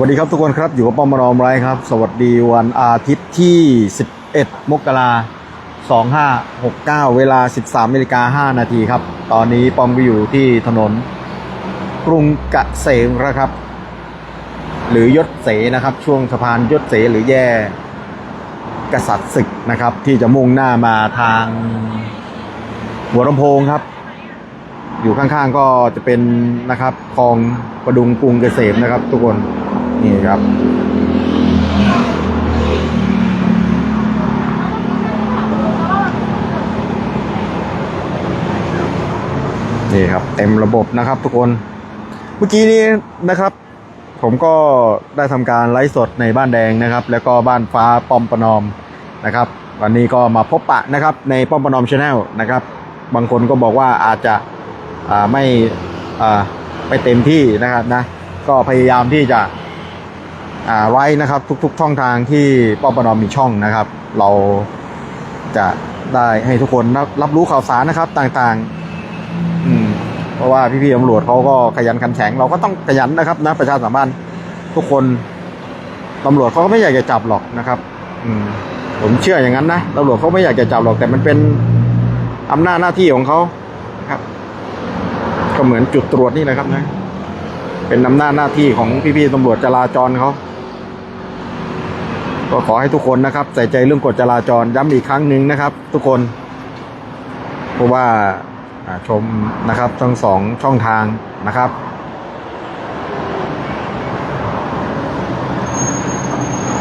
สวัสดีครับทุกคนครับอยู่กับป้อมมารอมไรครับ สวัสดีวันอาทิตย์ที่ 11 มกราคม2569 เวลา 13นาฬิกา5นาทีครับ ตอนนี้ป้อมก็อยู่ที่ถนนกรุงเกษมนะครับ หรือยศเสนะครับ ช่วงสะพานยศเสหรือแย่กษัตริย์ศึกนะครับ ที่จะมุ่งหน้ามาทางหัวลำโพงครับ อยู่ข้างๆก็จะเป็นนะครับคลองประดุงกรุงเกษมนะครับ ทุกคน นี่ครับนี่ครับ เต็มระบบนะครับทุกคน เมื่อกี้นี้นะครับ ผมก็ได้ทำการไลฟ์สดในบ้านแดงนะครับ แล้วก็บ้านฟ้าป้อมประนอมนะครับ วันนี้ก็มาพบปะนะครับ ในป้อมประนอมชาแนลนะครับ บางคนก็บอกว่าอาจจะไม่ไม่เต็มที่นะครับนะ ก็พยายามที่จะ ไว้นะครับทุกๆช่องทางที่ป้อมปนอมมีช่องนะครับ เราจะได้ให้ทุกคนรับรับรู้ข่าวสารนะครับต่างๆ อืมเพราะว่าพี่ๆตำรวจเขาก็ขยันขันแข็งเราก็ต้องขยันนะครับนะประชาสัมพันธ์ทุกคนตำรวจเขาก็ไม่อยากจะจับหรอกนะครับ อืมผมเชื่ออย่างนั้นนะตำรวจเขาไม่อยากจะจับหรอกแต่มันเป็นอำนาจหน้าที่ของเขาครับ ก็เหมือนจุดตรวจนี่แหละครับนะ เป็นอำนาจหน้าที่ของพี่ๆตำรวจจราจรเขา ก็ขอให้ทุกคนนะครับ ใส่ใจเรื่องกฎจราจรย้ำอีกครั้งหนึ่งนะครับ ทุกคน เพราะว่าชมนะครับทั้งสองช่องทางนะครับ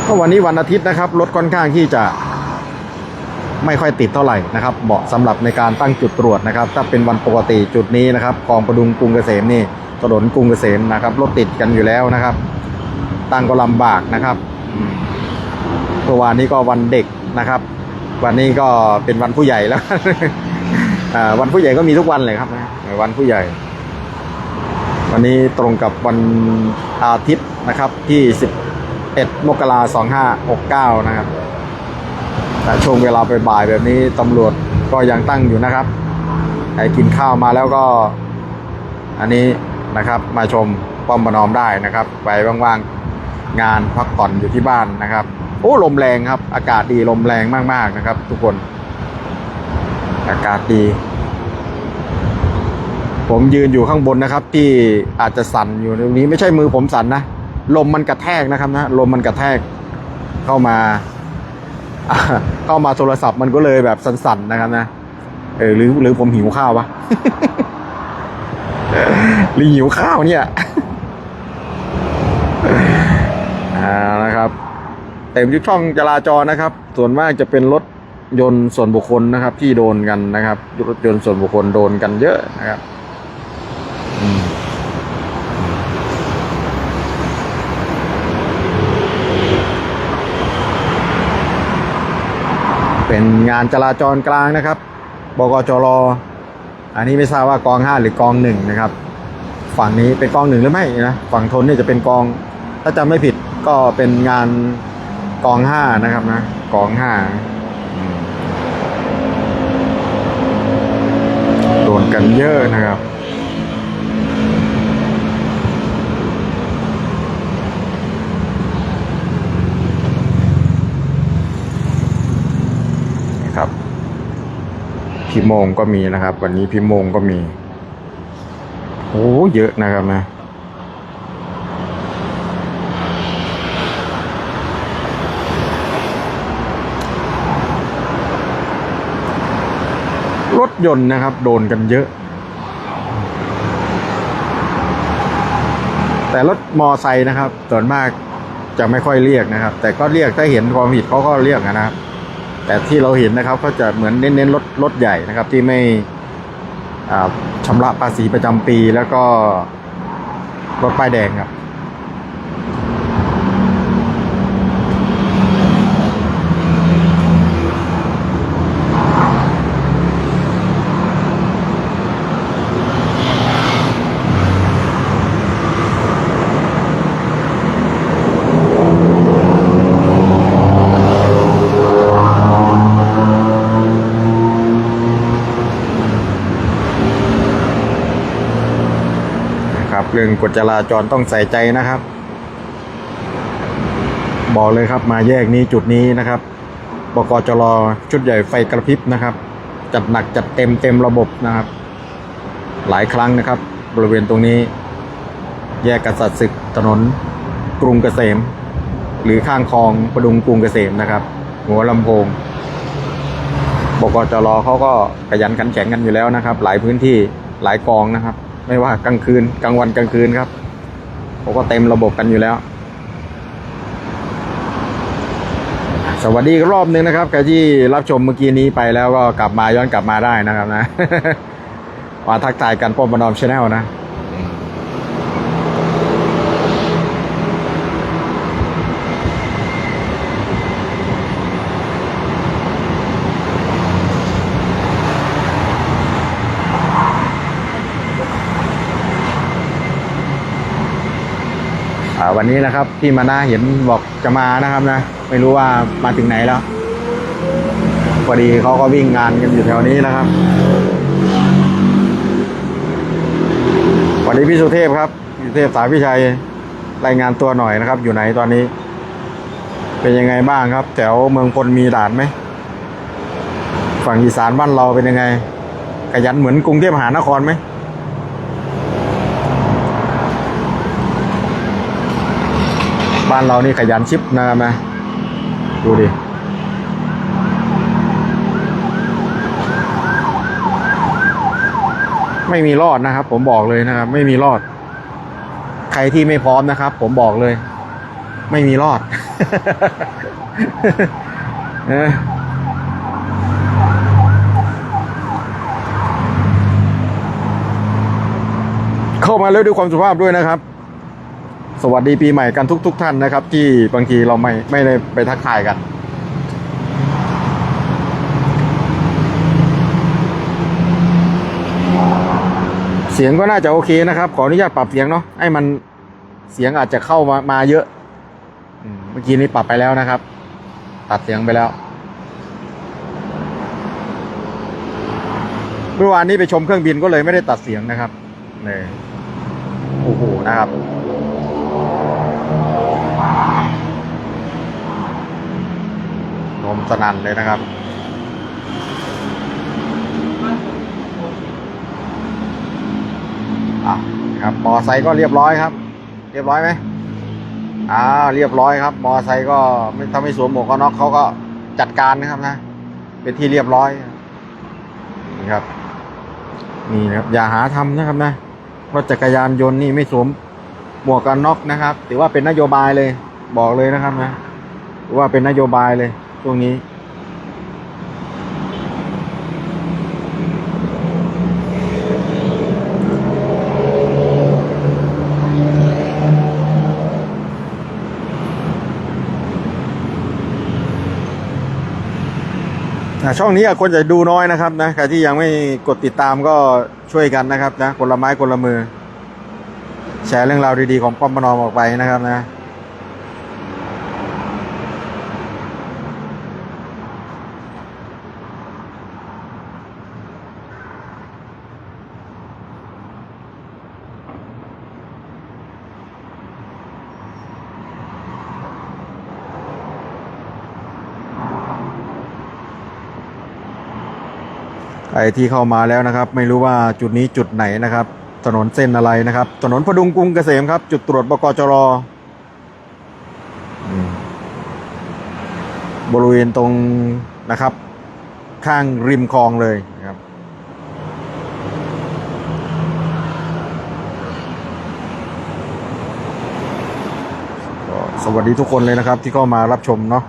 ก็วันนี้วันอาทิตย์นะครับรถค่อนข้างที่จะไม่ค่อยติดเท่าไหร่นะครับเหมาะสำหรับในการตั้งจุดตรวจนะครับ ถ้าเป็นวันปกติจุดนี้นะครับคลองประดุงกรุงเกษมนี่ถนนกรุงเกษมนะครับรถติดกันอยู่แล้วนะครับ ตั้งก็ลำบากนะครับอืม เมื่อวานนี้ก็วันเด็กนะครับ วันนี้ก็เป็นวันผู้ใหญ่แล้วอ่าวันผู้ใหญ่ก็มีทุกวันเลยครับนะวันผู้ใหญ่ วันนี้ตรงกับวันอาทิตย์นะครับที่ 11 มกราคม2569นะครับแต่ช่วงเวลาไปบ่ายๆแบบนี้ตำรวจก็ยังตั้งอยู่นะครับใครกินข้าวมาแล้วก็ อันนี้นะครับมาชมป้อมประนอมได้นะครับ ไปว่างๆงานพักผ่อนอยู่ที่บ้านนะครับ โอ้ลมแรงครับ อากาศดีลมแรงมาก ๆ นะครับ ทุกคน อากาศดี ผมยืนอยู่ข้างบนนะครับ ที่อาจจะสั่นอยู่ตรงนี้ไม่ใช่มือผมสั่นนะ ลมมันกระแทกนะครับนะลมมันกระแทกเข้ามา เข้ามาโทรศัพท์มันก็เลยแบบสั่นๆนะครับนะเออหรือหรือผมหิวข้าววะหรือหิวข้าวเนี่ย อ่านะครับ เต็มทุกช่องจราจรนะครับ ส่วนมากจะเป็นรถยนต์ส่วนบุคคลนะครับ ที่โดนกันนะครับรถยนต์ส่วนบุคคลโดนกันเยอะนะครับเป็นงานจราจรกลางนะครับ บกจรออันนี้ไม่ทราบว่ากองห้าหรือกองหนึ่งนะครับ ฝั่งนี้เป็นกองหนึ่งหรือไม่นะ ฝั่งทนนี่จะเป็นกอง ถ้าจำไม่ผิดก็เป็นงาน กองห้านะครับนะ กองห้าโดนกันเยอะนะครับนะครับพี่โมงก็มีนะครับ วันนี้พี่โมงก็มีโอ้เยอะนะครับนะ รถยนต์นะครับ โดนกันเยอะ แต่รถมอไซค์นะครับส่วนมากจะไม่ค่อยเรียกนะครับ แต่ก็เรียกถ้าเห็นความผิดเขาก็เรียกนะครับ แต่ที่เราเห็นนะครับก็จะเหมือนเน้นๆรถรถใหญ่นะครับ ที่ไม่ชำระภาษีประจำปีแล้วก็รถป้ายแดงครับ รับเรื่องกฎจราจรต้องใส่ใจนะครับ บอกเลยครับมาแยกนี้จุดนี้นะครับบกจรชุดใหญ่ไฟกระพริบนะครับ จัดหนักจัดเต็มเต็มระบบนะครับ หลายครั้งนะครับ บริเวณตรงนี้ แยกกษัตริย์ศึกถนนกรุงเกษม หรือข้างคลองประดุงกรุงเกษมนะครับ หัวลำโพงบกจรเขาก็ขยันขันแข็งกันอยู่แล้วนะครับ หลายพื้นที่หลายกองนะครับ ไม่ว่ากลางคืนกลางวันกลางคืนครับเขาก็เต็มระบบกันอยู่แล้ว สวัสดีรอบนึงนะครับใครที่รับชมเมื่อกี้นี้ไปแล้วก็กลับมาย้อนกลับมาได้นะครับนะมาทักทายกันป้อมบนอมชาแนลนะ วันนี้นะครับพี่มานาเห็นบอกจะมานะครับนะ ไม่รู้ว่ามาถึงไหนแล้วพอดีเขาก็วิ่งงานกันอยู่แถวนี้นะครับวัสดีพี่สุเทพครับพี่สุเทพสายพิชัยรายงานตัวหน่อยนะครับ อยู่ไหนตอนนี้ เป็นยังไงบ้างครับ แถวเมืองพลมีด่านไหมฝั่งอีสานบ้านเราเป็นยังไง ขยันเหมือนกรุงเทพมหานครไหมานเรานี่ขยันชิปนะครับนะดูดิไม่มีรอดนะครับ ผมบอกเลยนะครับ ไม่มีรอด ใครที่ไม่พร้อมนะครับ ผมบอกเลย ไม่มีรอดเออเข้ามาแล้วด้วยความสุภาพด้วยนะครับ สวัสดีปีใหม่กันทุกทท่านนะครับ ที่บางทีเราไม่ไม่ได้ไปทักทายกัน เสียงก็น่าจะโอเคนะครับ ขออนุญาตปรับเสียงเนาะให้มันเสียงอาจจะเข้ามามาเยอะเมื่อกี้นี้ปรับไปแล้วนะครับ ตัดเสียงไปแล้ว เมื่อวานนี้ไปชมเครื่องบินก็เลยไม่ได้ตัดเสียงนะครับเลยโอ้โหนะครับ สนั่นเลยนะครับ อะครับมอไซค์ก็เรียบร้อยครับ เรียบร้อยไหมอ่าเรียบร้อยครับ มอไซค์ก็ไม่ถ้าไม่สวมหมวกกันน็อกเขาก็จัดการนะครับนะ เป็นที่เรียบร้อยนี่ครับ นี่นะครับ อย่าหาทำนะครับนะรถจักรยานยนต์นี่ไม่สวมหมวกกันน็อกนะครับ ถือว่าเป็นนโยบายเลย บอกเลยนะครับนะถือว่าเป็นนโยบายเลย ช่วงนี้อะช่องนี้คนจะดูน้อยนะครับนะใครที่ยังไม่กดติดตามก็ช่วยกันนะครับนะคนละไม้คนละมือ แชร์เรื่องราวดีๆของป้อมปนอมออกไปนะครับนะ รที่เข้ามาแล้วนะครับ ไม่รู้ว่าจุดนี้จุดไหนนะครับ ถนนเส้นอะไรนะครับ ถนนพดุงกรุงเกษมครับ จุดตรวจบกจรอืมบริเวณตรงนะครับ ข้างริมคลองเลยนะครับสวัสดีทุกคนเลยนะครับที่เข้ามารับชมเนาะ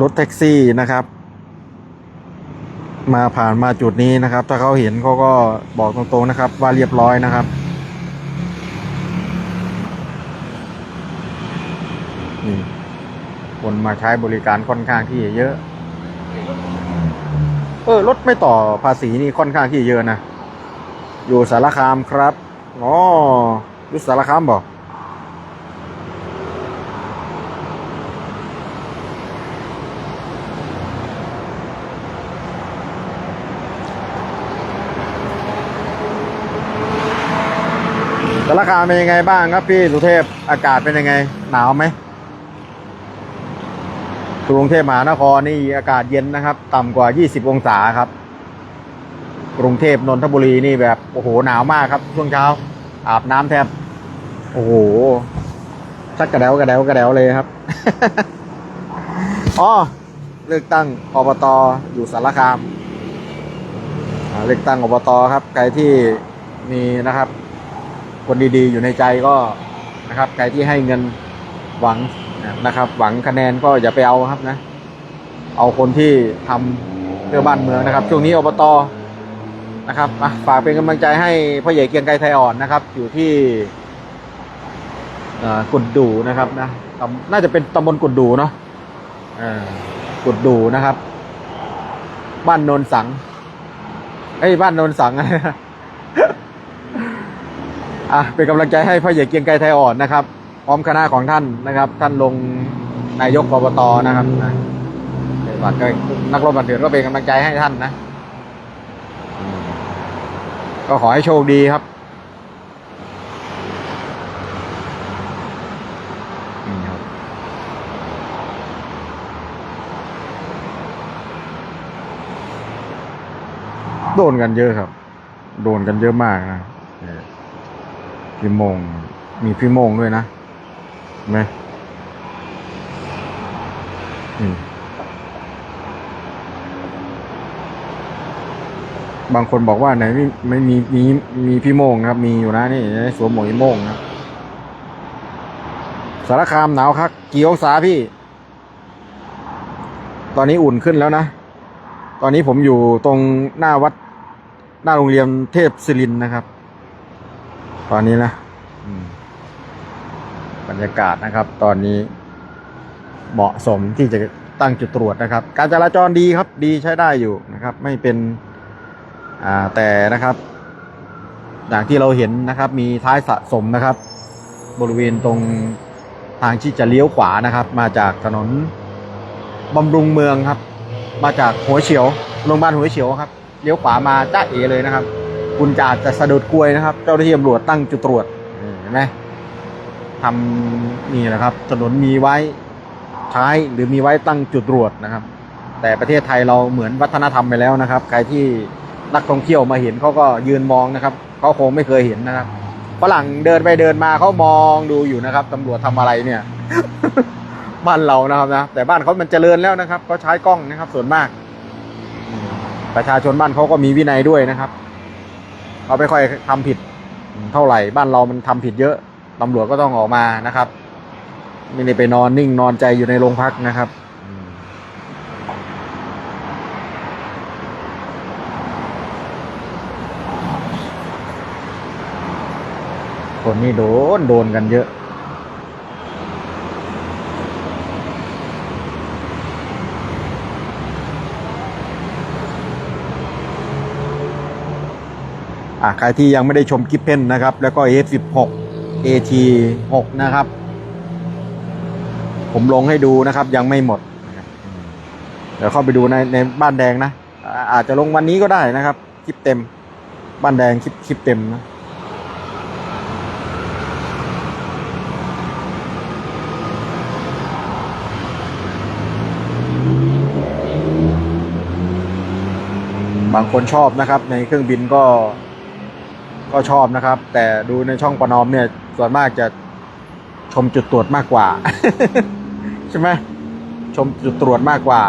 รถแท็กซี่นะครับ มาผ่านมาจุดนี้นะครับ ถ้าเขาเห็นเขาก็บอกตรงๆนะครับ ว่าเรียบร้อยนะครับ นี่คนมาใช้บริการค่อนข้างที่จะเยอะ เออรถไม่ต่อภาษีนี่ค่อนข้างที่จะเยอะนะ อยู่สารคามครับ อ๋ออยู่สารคามบอก สารคามเป็นยังไงบ้างครับพี่สุเทพอากาศเป็นยังไง หนาวไหมกรุงเทพมหานครนี่อากาศเย็นนะครับ ต่ำกว่า 20 องศาครับ กรุงเทพนนทบุรีนี่แบบโอ้โหหนาวมากครับ ช่วงเช้า อาบน้ำแทบ โอ้โหชักกระเดวกระเดวกระเดวเลยครับอ๋อเลือกตั้งอบตอยู่สารคามเลือกตั้งอบตครับ ใครที่มีนะครับ คนดีๆ อยู่ในใจก็นะครับใครที่ให้เงินหวังนะครับ หวังคะแนนก็อย่าไปเอาครับนะ เอาคนที่ทำเพื่อบ้านเมืองนะครับ ช่วงนี้อบตนะครับฝากเป็นกำลังใจให้พ่อใหญ่เกียงไกรไทยอ่อนนะครับ อยู่ที่อ่อกุดดูนะครับนะน่าจะเป็นตำบลกุดดูเนาะอ่อกุดดูนะครับ บ้านโนนสังเอ้ยบ้านโนนสัง อะเป็นกำลังใจให้พ่อใหญ่เกียงไกรไทยอ่อนนะครับพร้อมคณะของท่านนะครับ ท่านลงนายกอบตนะครับนะฝากนักรบบันเทิงก็เป็นกำลังใจให้ท่านนะ ก็ขอให้โชคดีครับโดนกันเยอะครับ โดนกันเยอะมากนะ พี่โมง มีพี่โมงด้วยนะไหมบางคนบอกว่าไหนไม่ไม่มีมีมีพี่โมงครับ มีอยู่นะนี่สวมหมวกอีโมงนะสารคามหนาวครับกี่องศาพี่ ตอนนี้อุ่นขึ้นแล้วนะ ตอนนี้ผมอยู่ตรงหน้าวัด หน้าโรงเรียนเทพศิรินนะครับ ตอนนี้นะบรรยากาศนะครับ ตอนนี้เหมาะสมที่จะตั้งจุดตรวจนะครับ การจราจรดีครับ ดีใช้ได้อยู่นะครับ ไม่เป็นอ่าแต่นะครับ อย่างที่เราเห็นนะครับ มีท้ายสะสมนะครับ บริเวณตรงทางที่จะเลี้ยวขวานะครับ มาจากถนนบำรุงเมืองครับ มาจากหัวเฉียวโรงพยาบาลหัวเฉียวครับเลี้ยวขวามาจ้าเอเลยนะครับ คุณจะอาจจะสะดุดกลวยนะครับ เจ้าหน้าที่ตำรวจตั้งจุดตรวจเห็นไหมทำนี่แหละครับ ถนนมีไว้ใช้หรือมีไว้ตั้งจุดตรวจนะครับ แต่ประเทศไทยเราเหมือนวัฒนธรรมไปแล้วนะครับ ใครที่นักท่องเที่ยวมาเห็นเขาก็ยืนมองนะครับเขาคงไม่เคยเห็นนะครับฝรั่งเดินไปเดินมาเขามองดูอยู่นะครับตำรวจทำอะไรเนี่ย บ้านเรานะครับนะแต่บ้านเขามันเจริญแล้วนะครับเขาใช้กล้องนะครับ ส่วนมาก ประชาชนบ้านเขาก็มีวินัยด้วยนะครับ เขาไม่ค่อยทำผิดเท่าไหร่ บ้านเรามันทำผิดเยอะตำรวจก็ต้องออกมานะครับ ไม่ได้ไปนอนนิ่งนอนใจอยู่ในโรงพักนะครับอืมคนนี่โดนโดนกันเยอะ ใครที่ยังไม่ได้ชมคลิปเพนนะครับ แล้วก็ F16 AT6 นะครับ ผมลงให้ดูนะครับ ยังไม่หมด เดี๋ยวเข้าไปดูในในบ้านแดงนะ อาจจะลงวันนี้ก็ได้นะครับ คลิปเต็ม บ้านแดงคลิปคลิปเต็มนะบางคนชอบนะครับ ในเครื่องบินก็ ก็ชอบนะครับ แต่ดูในช่องประนอมเนี่ย ส่วนมากจะชมจุดตรวจมากกว่า ใช่ไหมชมจุดตรวจมากกว่า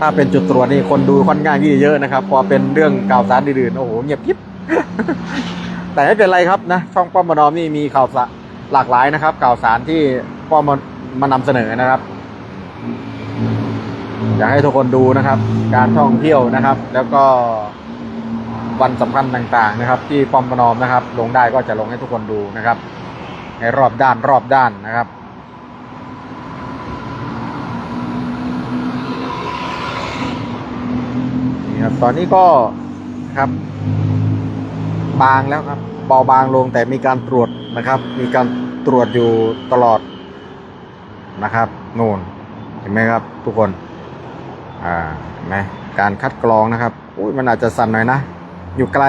ถ้าเป็นจุดตรวจนี่คนดูค่อนข้างที่จะเยอะนะครับ พอเป็นเรื่องข่าวสารอื่นๆโอ้โหเงียบยิบแต่ไม่เป็นไรครับนะช่องป้อมประนอมนี่มีข่าวสารหลากหลายนะครับ ข่าวสารที่ป้อมมามานำเสนอนะครับอยากให้ทุกคนดูนะครับ การท่องเที่ยวนะครับ แล้วก็ วันสำคัญต่างๆนะครับ ที่ปอมประนอมนะครับ ลงได้ก็จะลงให้ทุกคนดูนะครับ ในรอบด้านรอบด้านนะครับนี่ครับตอนนี้ก็ครับ บางแล้วครับ เบาบางลงแต่มีการตรวจนะครับ มีการตรวจอยู่ตลอดนะครับนู่นเห็นไหมครับ ทุกคน อ่าเห็นไหมการคัดกรองนะครับ อุ้ยมันอาจจะสั่นหน่อยนะ อยู่ไกล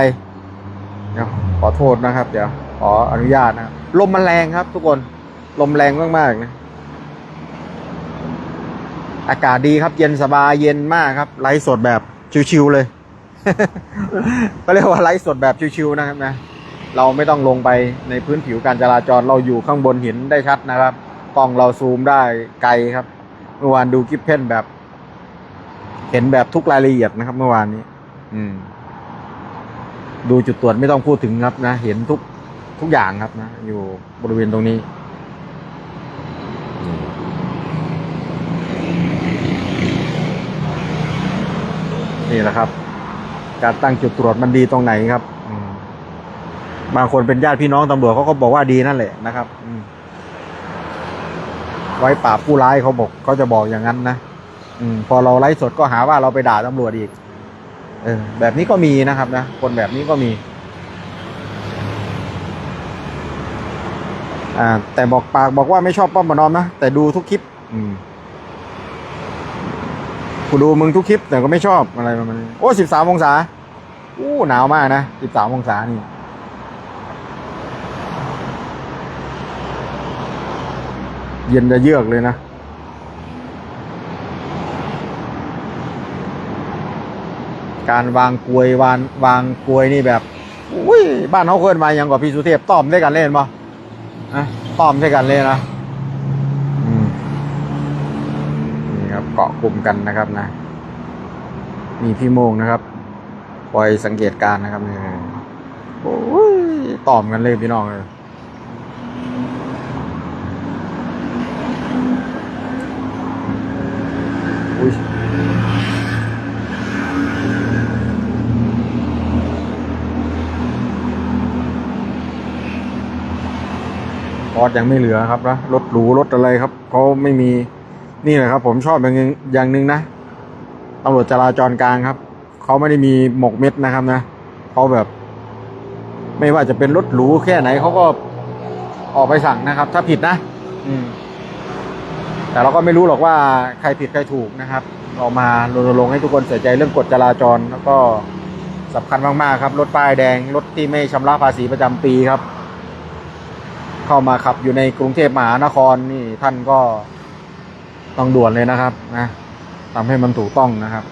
เดี๋ยวขอโทษนะครับ เดี๋ยวขออนุญาตนะครับลมมันแรงครับ ทุกคนลมแรงมากๆนะอากาศดีครับ เย็นสบายเย็นมากครับ ไลฟ์สดแบบชิวๆเลย ก็เรียกว่าไลฟ์สดแบบชิวๆนะครับนะเราไม่ต้องลงไปในพื้นผิวการจราจรเราอยู่ข้างบนห็นได้ชัดนะครับกล้องเราซูมได้ไกลครับเมื่อวานดูกิฟเพนแบบ เห็นแบบทุกรายละเอียดนะครับ เมื่อวานนี้ อืม ดูจุดตรวจไม่ต้องพูดถึงครับนะ เห็นทุกทุกอย่างครับนะ อยู่บริเวณตรงนี้ นี่แหละครับ การตั้งจุดตรวจมันดีตรงไหนครับอบางคนเป็นญาติพี่น้องตำรวจเขาก็บอกว่าดีนั่นแหละนะครับอืไว้ปราบผู้ร้ายเขาบอกเขาจะบอกอย่างนั้นนะอืมพอเราไลฟ์สดก็หาว่าเราไปด่าตำรวจอีก เออแบบนี้ก็มีนะครับนะ คนแบบนี้ก็มี อ่า แต่บอกปากบอกว่าไม่ชอบป้อมปนอมนะ แต่ดูทุกคลิป อืมกูดูมึงทุกคลิป แต่ก็ไม่ชอบอะไรประมาณนี้โอ้สิบสามองศาอู้หนาวมากนะสิบสามองศานี่เย็นจะเยือกเลยนะ การวางกลวยวางวางกลวยนี่แบบอุ้ยบ้านเขาเคยมาอย่างกว่าพี่สุเทพต้อมด้วยกันเล่นปะอะต้อมด้วยกันเล่นนะนี่ครับเกาะกลุ่มกันนะครับนะมีพี่โมงนะครับคอยสังเกตการนะครับนี่โอ้ยตอมกันเลยพี่น้องเลย รถยังไม่เหลือครับนะรถหรูรถอะไรครับเขาไม่มีนี่แหละครับ ผมชอบอย่างหนึงอย่างหนึ่งนะตำรวจจราจรกลางครับเขาไม่ได้มีหมกเม็ดนะครับนะเขาแบบ ไม่ว่าจะเป็นรถหรูแค่ไหนเขาก็ออกไปสั่งนะครับ ถ้าผิดนะ อืม แต่เราก็ไม่รู้หรอกว่าใครผิดใครถูกนะครับ เรามารณรงค์ให้ทุกคนใส่ใจเรื่องกฎจราจรแล้วก็สำคัญมากๆครับ รถป้ายแดง รถที่ไม่ชำระภาษีประจำปีครับ เข้ามาขับอยู่ในกรุงเทพมหานครนี่ท่านก็ต้องด่วนเลยนะครับนะทำให้มันถูกต้องนะครับ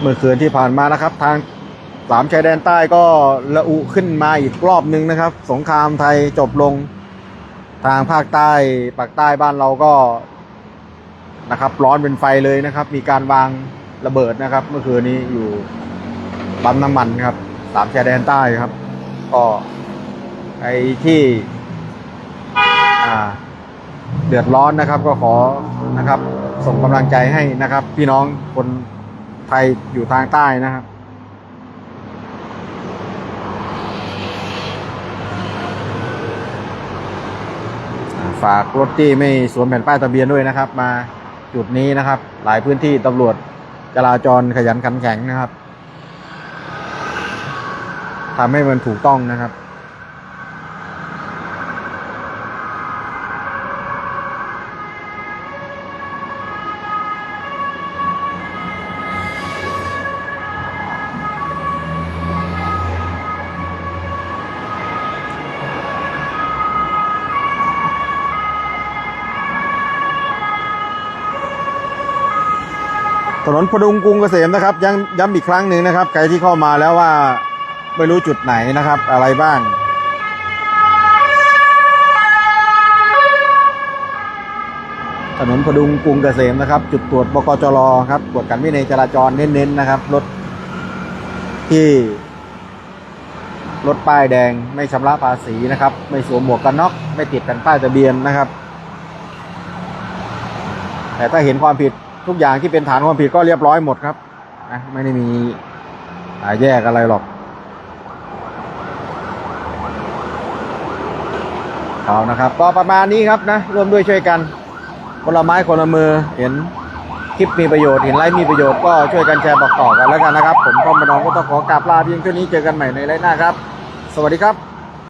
เมื่อคืนที่ผ่านมานะครับ ทาง สามชายแดนใต้ก็ระอุขึ้นมาอีกรอบหนึ่งนะครับ สงครามไทยจบลงทางภาคใต้ปากใต้บ้านเราก็นะครับ ร้อนเป็นไฟเลยนะครับ มีการวางระเบิดนะครับ เมื่อคืนนี้อยู่ปั๊มน้ำมันครับสามชายแดนใต้ครับ ก็ไอ้ที่เดือดร้อนนะครับ ก็ขอนะครับ ส่งกำลังใจให้นะครับ พี่น้องคนไทยอยู่ทางใต้นะครับ ฝากรถที่ไม่สวมแผ่นป้ายทะเบียนด้วยนะครับ มาจุดนี้นะครับ หลายพื้นที่ตำรวจจราจรขยันขันแข็งนะครับทำให้มันถูกต้องนะครับ นนพดุงกรุงเกษมนะครับยังย้ำอีกครั้งหนึ่งนะครับใครที่เข้ามาแล้วว่าไม่รู้จุดไหนนะครับ อะไรบ้าง ถนนพดุงกรุงเกษมนะครับ จุดตรวจบกจรครับตรวจกันวินัยจราจรเน้นๆนะครับรถที่รถป้ายแดงไม่ชำระภาษีนะครับ ไม่สวมหมวกกันน็อกไม่ติดแผ่นป้ายทะเบียนนะครับ แต่ถ้าเห็นความผิด ทุกอย่างที่เป็นฐานความผิดก็เรียบร้อยหมดครับนะไม่ได้มีอ่าแยกอะไรหรอกเอานะครับ ก็ประมาณนี้ครับนะร่วมด้วยช่วยกันคนละไม้คนละมือเห็นคลิปมีประโยชน์เห็นไลฟ์มีประโยชน์ก็ช่วยกันแชร์บอกต่อกันแล้วกันนะครับ ผมป้อมประนอมก็ต้องขอกราบลาเพียงเท่านี้เจอกันใหม่ในไลฟ์หน้าครับ สวัสดีครับ